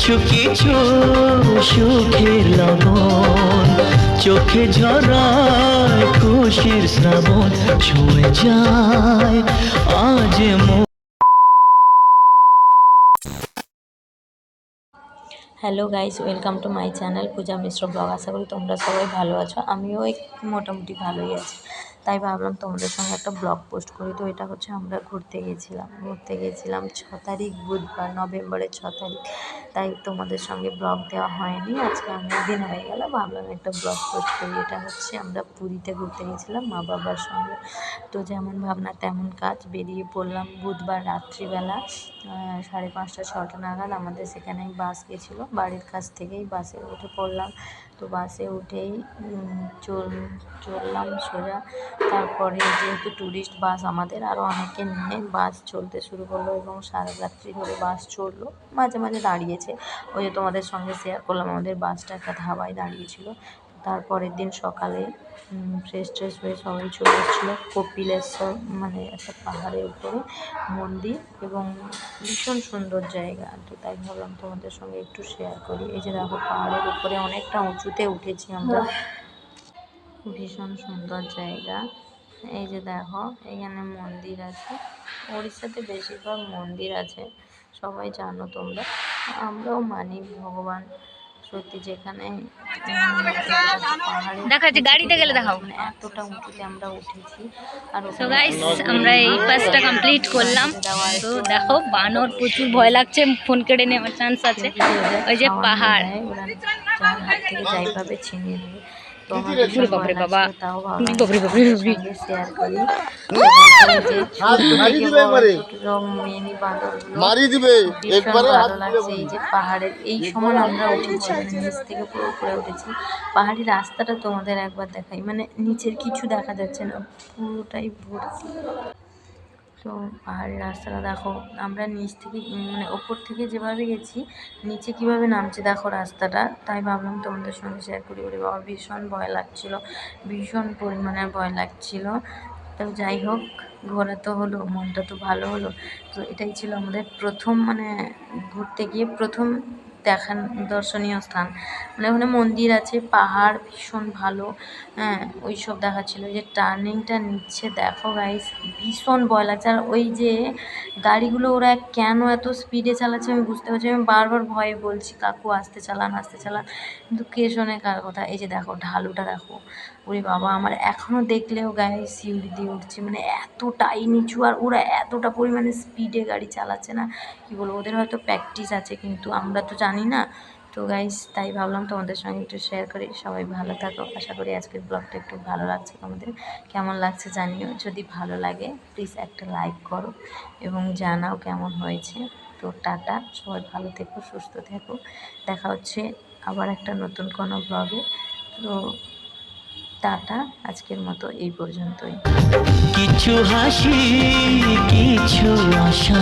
কিছু কিছু সুখের লগন চোখে ঝরায় খুশির শ্রাবণ। ছুঁয়ে যায় আজ hello guys welcome to my channel Puja Mishra vlog আশা করি তোমরা সবাই ভালো আছো। আমিও মোটামুটি ভালোই আছি। তাই ভাবলাম তোমাদের সঙ্গে একটা ব্লগ পোস্ট করি। তো এটা হচ্ছে আমরা ঘুরতে গেছিলাম ঘুরতে গেছিলাম ছ তারিখ, বুধবার, নভেম্বরের ছ তারিখ। তাই তোমাদের সঙ্গে ব্লগ দেওয়া হয়নি। আজকে অনেক দিন হয়ে গেল, ভাবলাম একটা ব্লগ পোস্ট করি। এটা হচ্ছে আমরা পুরীতে ঘুরতে গেছিলাম মা বাবার সঙ্গে। তো যেমন ভাবনা তেমন কাজ, বেরিয়ে পড়লাম বুধবার রাত্রিবেলা সাড়ে পাঁচটা, ছটা নাগাদ আমাদের সেখানে বাস গেছিল। বাড়ির কাছ থেকেই বাসে উঠে পড়লাম। তো বাসে উঠেই চল, চললাম সোজা। তারপরে যেহেতু ট্যুরিস্ট বাস আমাদের আরও অনেকে নিয়ে বাস চলতে শুরু করল এবং সারা রাত্রি ধরে বাস চলল। মাঝে মাঝে দাঁড়িয়েছে। ওই যে তোমাদের সঙ্গে শেয়ার করলাম, আমাদের বাসটা একটা ধাবায় দাঁড়িয়েছিল তারপরের দিন সকালে ফ্রেশ ট্রেশ হয়ে সবাই চলে এসেছিল কপিলেশ্বর মানে একটা পাহাড়ের উপরে মন্দির এবং ভীষণ সুন্দর জায়গা। তো তাই ভাবলাম তোমাদের সঙ্গে একটু শেয়ার করি। এই যে দেখো পাহাড়ের উপরে অনেকটা উঁচুতে উঠেছি আমরা। ভীষণ সুন্দর জায়গা। এই যে দেখো এখানে মন্দির আছে। উড়িষ্যাতে বেশিরভাগ মন্দির আছে। সবাই জানো তোমরা। আমরাও মানি ভগবান। সত্যি যেখানে দেখাচ্ছি, গাড়িতে গেলে দেখাও। মানে এতটা উঁচুতে আমরা উঠেছি। আর গাইস আমরা এই পাসটা কমপ্লিট করলাম। তো দেখো বানর প্রচুর ভয় লাগছে ফোন কেটে নেওয়ার চান্স আছে। ওই যে পাহাড়। যাই পাবে ছিনিয়ে নেবে তো আমার বাপরে বাবা। লাগছিল, তাও ভাবলাম বাপরে বাপরে বাপরে। শেয়ার করি মারি দিবে একবারে। হাত লাগছে এই যে পাহাড়ের এই সময় আমরা উঠেছি নিচ থেকে পুরো উপরে উঠেছি পাহাড়ি রাস্তাটা তোমাদের একবার দেখাই মানে নিচের কিছু দেখা যাচ্ছে না পুরোটাই ভর্তি তো পাহাড়ি রাস্তাটা দেখো, আমরা নিচ থেকে মানে ওপর থেকে যেভাবে গেছি, নিচে কীভাবে নামছে দেখো রাস্তাটা। তাই ভাবলাম তোমাদের সঙ্গে শেয়ার করি, ওরে বাবা, ভীষণ ভয় লাগছিল, ভীষণ পরিমাণে ভয় লাগছিল। তো যাই হোক, ঘোরা তো হলো, মনটা তো ভালো হলো। তো এটাই ছিল আমাদের প্রথম মানে ঘুরতে গিয়ে প্রথম দেখান দর্শনীয় স্থান। মানে ওখানে মন্দির আছে, পাহাড় ভীষণ ভালো। হ্যাঁ ওই সব দেখাচ্ছিলো যে টার্নিংটা নিচ্ছে, দেখো গাইস ভীষণ ভয় লাগছে আর ওই যে গাড়িগুলো ওরা কেন এত স্পিডে চালাচ্ছে আমি বুঝতে পারছি আমি বারবার ভয়ে বলছি, কাকু, আসতে চালান আসতে চালান। কিন্তু কে শোনে কার কথা? এই যে দেখো, ঢালুটা দেখো। ওরে বাবা, আমার এখনও দেখলেও গায়ে শিউরি দিয়ে উঠছে। মানে এতটাই নিচু আর ওরা এতটা পরিমাণে স্পিডে গাড়ি চালাচ্ছে না। কি বলব, ওদের হয়তো প্র্যাকটিস আছে, কিন্তু আমরা তো জানি না। তো গাইস তাই ভাবলাম তোমাদের সঙ্গে একটু শেয়ার করি। সবাই ভালো থাকো। আশা করি আজকের ব্লগটা একটু ভালো লাগছে তোমাদের। কেমন লাগছে জানিও। যদি ভালো লাগে প্লিজ একটা লাইক করো এবং জানাও কেমন হয়েছে। তো টাটা। সবাই ভালো থেকো, সুস্থ থেকো। দেখা হচ্ছে আবার একটা নতুন কোনো ব্লগে তো টাটা। আজকের মতো এই পর্যন্তই। কিছু হাসি, কিছু আশা।